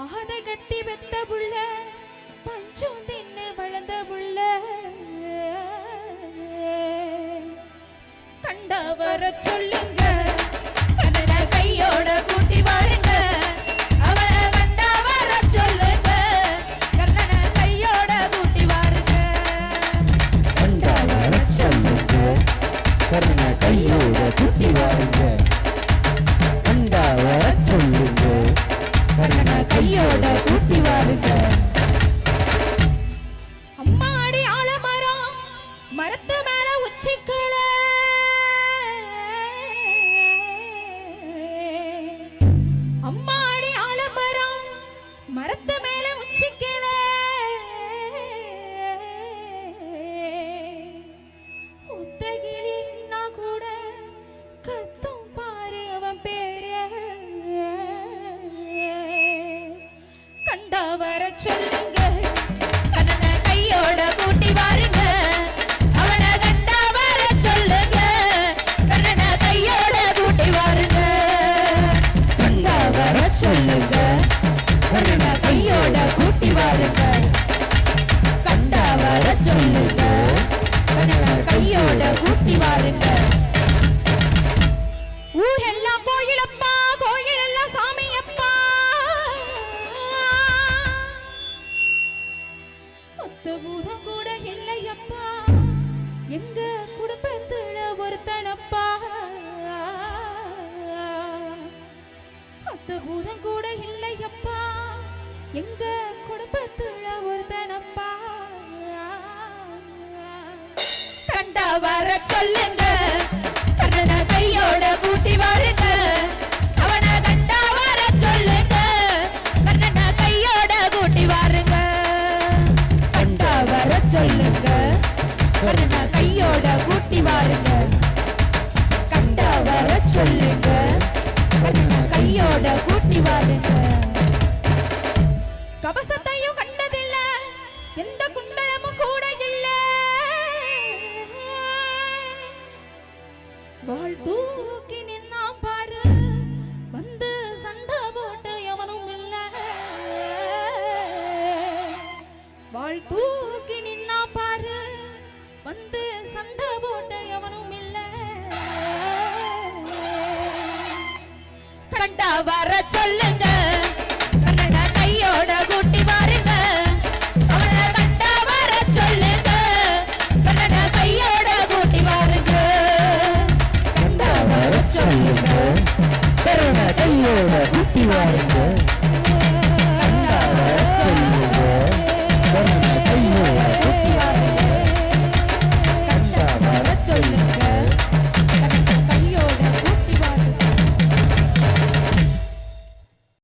கத்தி வெத்த புள்ள பஞ்சம் தின்னு வளர்ந்த புள்ள. கண்டா வர சொல்லுங்க கண்ணன கையோட கூட்டி வாருங்க. அவளை கண்டா வர சொல்லுங்க கண்ணன கையோட கூட்டி வாருங்க. கண்டா வர சொல்லுங்க கருண கையோட கூட்டி வாருங்க. கருண கையோட குட்டி வாருங்க. அம்மாடி ஆலமரம் மரத்து மேல உச்சிக்கல. அம்மாடி ஆலமரம் மரத்து மேல உச்சிக்கல. ஒத்தகிளின்னா கூட கத்தும் கண்டா வர சொல்லுங்க கையோட கூட்டி வாருங்க ஒத்த பூதம் கூட இல்லையப்பா. எங்க குடும்பத்துல ஒருத்தனப்பா. அத்த பூதம் கூட இல்லையப்பா. எங்க குடும்பத்துல ஒருத்தனப்பா. கண்டா வர சொல்லுங்க. வாழ் தூக்கி நின்னாம் பாரு. வந்து சண்டை போட்டு எவனும் இல்ல. வாழ் தூக்கி நின்னாம் பாரு. வந்து சண்டை போட்டு எவனும் இல்ல. கண்டா வர சொல்லுங்க